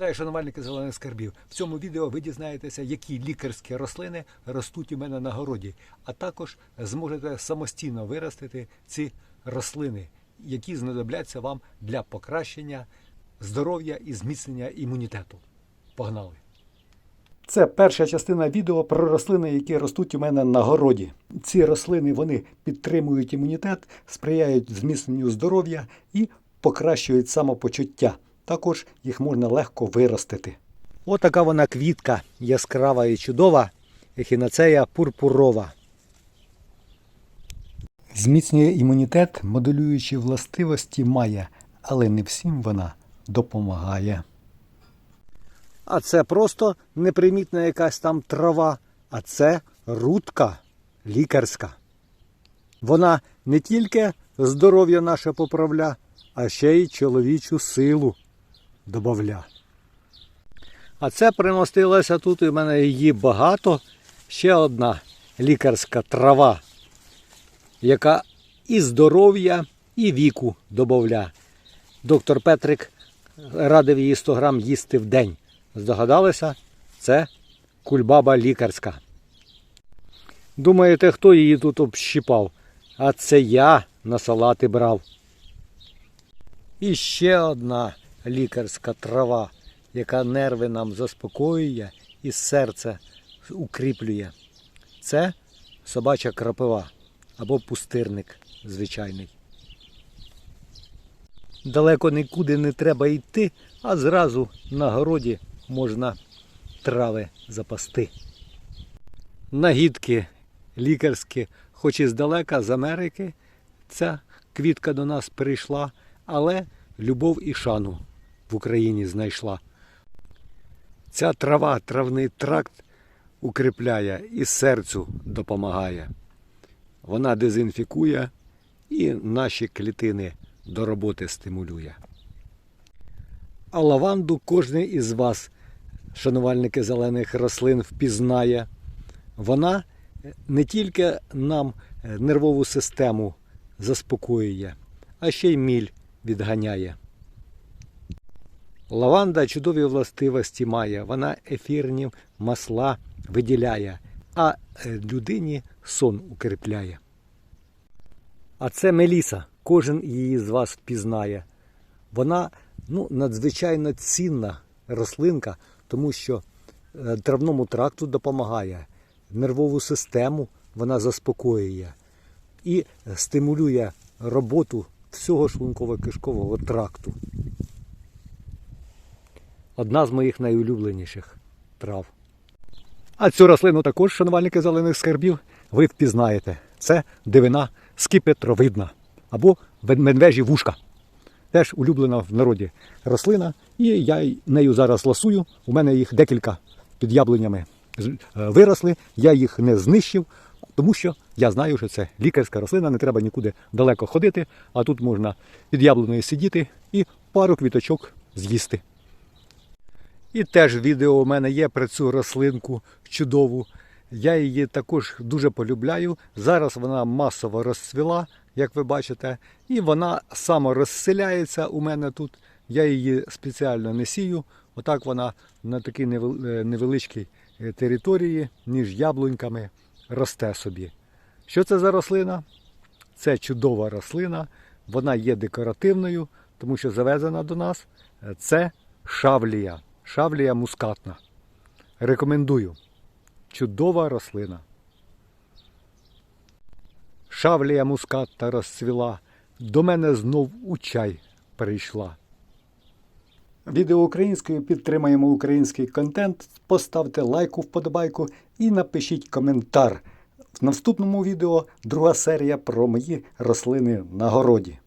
Вітаю, шанувальники зелених скарбів. В цьому відео ви дізнаєтеся, які лікарські рослини ростуть у мене на городі, а також зможете самостійно виростити ці рослини, які знадобляться вам для покращення здоров'я і зміцнення імунітету. Погнали! Це перша частина відео про рослини, які ростуть у мене на городі. Ці рослини вони підтримують імунітет, сприяють зміцненню здоров'я і покращують самопочуття. Також їх можна легко виростити. Отака вона квітка яскрава і чудова, ехінацея пурпурова. Зміцнює імунітет, моделюючи властивості має, але не всім вона допомагає. А це просто непримітна якась там трава, а це рудка лікарська. Вона не тільки здоров'я наше поправля, а ще й чоловічу силу добавля. А це примостилося тут, і в мене її багато. Ще одна лікарська трава, яка і здоров'я, і віку добавля. Доктор Петрик радив її 100 грам їсти в день. Здогадалися? Це кульбаба лікарська. Думаєте, хто її тут общипав? А це я на салати брав. І ще одна лікарська трава, яка нерви нам заспокоює і серце укріплює. Це собача крапива або пустирник звичайний. Далеко нікуди не треба йти, а зразу на городі можна трави запасти. Нагідки лікарські, хоч і здалека з Америки, ця квітка до нас прийшла, але любов і шану в Україні знайшла. Ця трава, травний тракт укріпляє і серцю допомагає. Вона дезінфікує і наші клітини до роботи стимулює. А лаванду кожен із вас, шанувальники зелених рослин, впізнає. Вона не тільки нам нервову систему заспокоює, а ще й міль відганяє. Лаванда чудові властивості має, вона ефірні масла виділяє, а е, людині сон укріпляє. А це Меліса, кожен її з вас впізнає. Вона ну, надзвичайно цінна рослинка, тому що е, травному тракту допомагає, нервову систему вона заспокоює і стимулює роботу всього шлунково-кишкового тракту. Одна з моїх найулюбленіших трав. А цю рослину також, шанувальники зелених скарбів, ви впізнаєте. Це дивина скипетровидна або медвежі вушка. Теж улюблена в народі рослина, і я нею зараз ласую. У мене їх декілька під яблунями е, виросли, я їх не знищив, тому що я знаю, що це лікарська рослина, не треба нікуди далеко ходити, а тут можна під яблуною сидіти і пару квіточок з'їсти. І теж відео у мене є про цю рослинку чудову. Я її також дуже полюбляю. Зараз вона масово розцвіла, як ви бачите, і вона саморозселяється у мене тут. Я її спеціально не сію. Отак вона на такій е, невеличкій е, території між яблуньками росте собі. Що це за рослина? Це чудова рослина. Вона є декоративною, тому що завезена до нас. Е, Це шавлія. Шавлія мускатна. Рекомендую. Чудова рослина. Шавлія мускатна розцвіла. До мене знов у чай прийшла. Відео українською підтримаємо український контент. Поставте лайку, вподобайку і напишіть коментар. В наступному відео друга серія про мої рослини на городі.